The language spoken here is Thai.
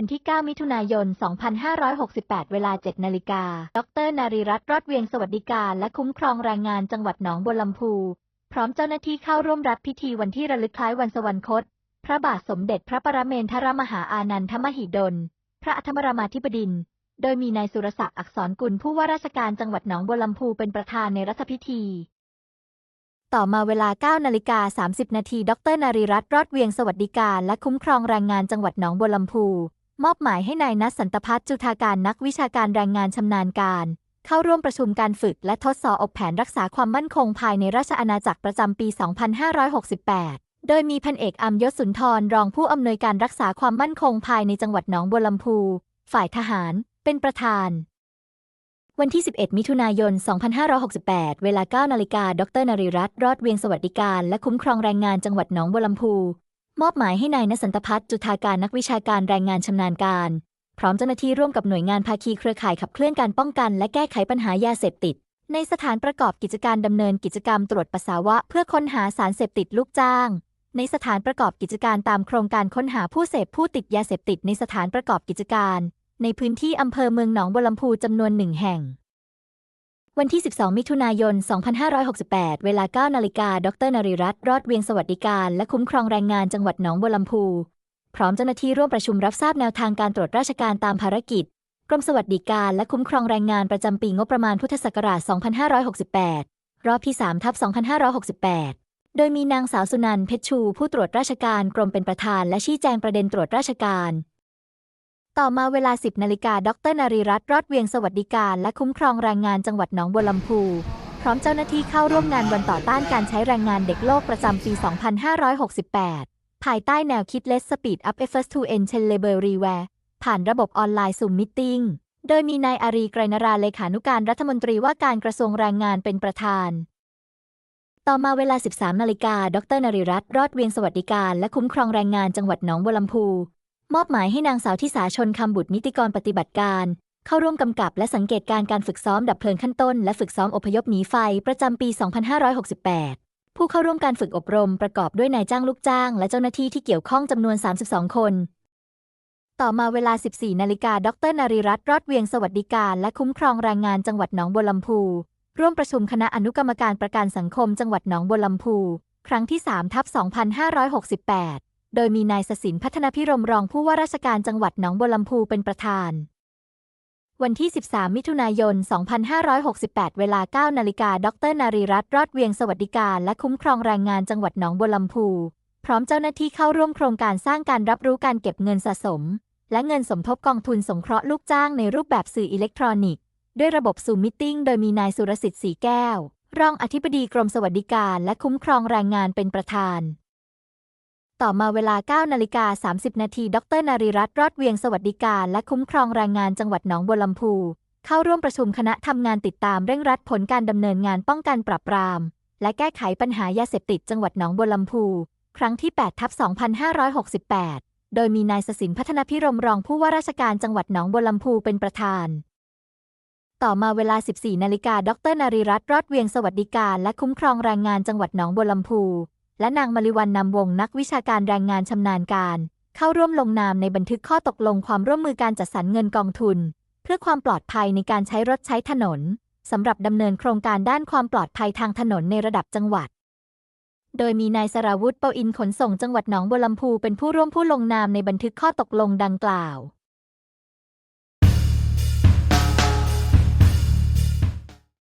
วันที่ 9 มิถุนายน 2568 เวลา 7 นาฬิกา ดร นารีรัตน์รอดเวียงสวัสดิการ และคุ้มครองแรงงานจังหวัดหนองบัวลำพู พร้อมเจ้าหน้าที่เข้าร่วมรับพิธีวันที่ระลึกคล้ายวันสวรรคต พระบาทสมเด็จพระปรเมนทรมหาอานันทมหิดล พระอัธมรามาธิบดิน โดยมีนายสุรศักดิ์อักษรกุลผู้ว่าราชการจังหวัดหนองบัวลำพูเป็นประธานในรัฐพิธีต่อมาเวลา 9 นาฬิกา 30 นาที ดร นารีรัตน์รอดเวียงสวัสดิการ และคุ้มครองแรงงานจังหวัดหนองบัวลำพู มอบหมายให้นายนัทสันตพัฒน์จุธาการนักวิชาการแรงงานชำนาญการ เข้าร่วมประชุมการฝึกและทดสอบแผนรักษาความมั่นคงภายในราชอาณาจักรประจำปี 2568 โดยมีพันเอกอัมยศสุนทรรองผู้อำนวยการรักษาความมั่นคงภายในจังหวัดหนองบัวลำพู ฝ่ายทหาร เป็นประธาน วันที่ 11 มิถุนายน 2568 เวลา 9 นาฬิกา ดรนริรัตน์รอดเวียงสวัสดิการ และคุ้มครองแรงงานจังหวัดหนองบัวลำพู มอบหมายให้นายนสันตพัฒน์จุธาการนักวิชาการแรงงานชำนาญการ พร้อมเจ้าหน้าที่ร่วมกับหน่วยงานภาคีเครือข่ายขับเคลื่อนการป้องกันและแก้ไขปัญหายาเสพติด ในสถานประกอบกิจการดำเนินกิจกรรมตรวจปัสสาวะเพื่อค้นหาสารเสพติดลูกจ้าง ในสถานประกอบกิจการตามโครงการค้นหาผู้เสพผู้ติดยาเสพติดในสถานประกอบกิจการ ในพื้นที่อำเภอเมืองหนองบัวลำพูจำนวนหนึ่งแห่ง วันที่ 12 มิถุนายน 2568 เวลา 9 นาฬิกา ดรนริรัตน์รอดเวียงสวัสดิการ และคุ้มครองแรงงานจังหวัดหนองบัวลำพู พร้อมเจ้าหน้าที่ร่วมประชุมรับทราบแนวทางการตรวจราชการตามภารกิจ กรมสวัสดิการและคุ้มครองแรงงานประจำปีงบประมาณพุทธศักราช 2568 รอบที่ 3 ทับ 2568 โดยมีนางสาวสุนันท์เพชรชู ผู้ตรวจราชการกรมเป็นประธานและชี้แจงประเด็นตรวจราชการ ต่อมาเวลา 10 นาฬิกา ดรนารีรัตน์รอดเวียงสวัสดิการ และคุ้มครองแรงงานจังหวัดหนองบัวลำพูพร้อมเจ้าหน้าที่เข้าร่วมงานวันต่อต้านการใช้แรงงานเด็กโลกประจำปี 2568 ภายใต้แนวคิด Let's Speed Up Efforts to End Child Labor r e w a r e ผ่านระบบออนไลน์ซูมมิ e โดยมีนายอารีไกรนราเลขานุการรัฐมนตรีว่าการกระทรวงแรงงานเป็นประธาน ต่อมาเวลา 13 นาฬิกา ดรนริรัตน์รอดเวียงสวัสดิการ และคุ้มครองแรงงานจังหวัดหนองบัวลำพู มอบหมายให้นางสาวทิสาชนคำบุตรนิติกรปฏิบัติการ เข้าร่วมกำกับและสังเกตการการฝึกซ้อมดับเพลิงขั้นต้น และฝึกซ้อมอพยพหนีไฟประจำปี 2568 ผู้เข้าร่วมการฝึกอบรมประกอบด้วยนายจ้างลูกจ้าง และเจ้าหน้าที่ที่เกี่ยวข้องจำนวน 32 คน ต่อมาเวลา 14 นาฬิกา ดรนารีรัตน์รอดเวียงสวัสดิการและคุ้มครองแรงงานจังหวัดหนองบัวลำพู ร่วมประชุมคณะอนุกรรมการประกันสังคม จังหวัดหนองบัวลำพู ครั้งที่3ทับ2568 โดยมีนายสศินพัฒนพิรมรองผู้ว่าราชการจังหวัดหนองบัวลำพูเป็นประธาน วันที่ 13 มิถุนายน 2568 เวลา 9 นาฬิกา ดร นารีรัตน์รอดเวียงสวัสดิการและคุ้มครองแรงงานจังหวัดหนองบัวลำพู พร้อมเจ้าหน้าที่เข้าร่วมโครงการสร้างการรับรู้การเก็บเงินสะสม และเงินสมทบกองทุนสงเคราะห์ลูกจ้างในรูปแบบสื่ออิเล็กทรอนิกส์ด้วยระบบซูมมิ e โดยมีนายสุรสิทธิ์สีแก้ว รองอธิบดีกรมสวัสดิการและคุ้มครองแรงงานเป็นประธาน ต่อมาเวลา 9 นาฬิกา 30 นาที ดร นารีรัตน์รอดเวียงสวัสดิการ และคุ้มครองแรงงานจังหวัดหนองบัวลำพู เข้าร่วมประชุมคณะทำงานติดตามเร่งรัดผลการดำเนินงานป้องกันปราบปราม และแก้ไขปัญหายาเสพติดจังหวัดหนองบัวลำพู ครั้งที่ 8 ทับ 2568 โดยมีนายสศินพัฒนพิรมรองผู้ว่าราชการจังหวัดหนองบัวลำพูเป็นประธาน ต่อมาเวลา 14 นาฬิกา ดร นารีรัตน์รอดเวียงสวัสดิการ และคุ้มครองแรงงานจังหวัดหนองบัวลำพู และนางมริวันนำวงนักวิชาการแรงงานชำนาญการ เข้าร่วมลงนามในบันทึกข้อตกลงความร่วมมือการจัดสรรเงินกองทุน เพื่อความปลอดภัยในการใช้รถใช้ถนนสำหรับดำเนินโครงการด้านความปลอดภัยทางถนนในระดับจังหวัด โดยมีนายสราวุธเปาอินขนส่งจังหวัดหนองบัวลำพูเป็นผู้ร่วมผู้ลงนามในบันทึกข้อตกลงดังกล่าว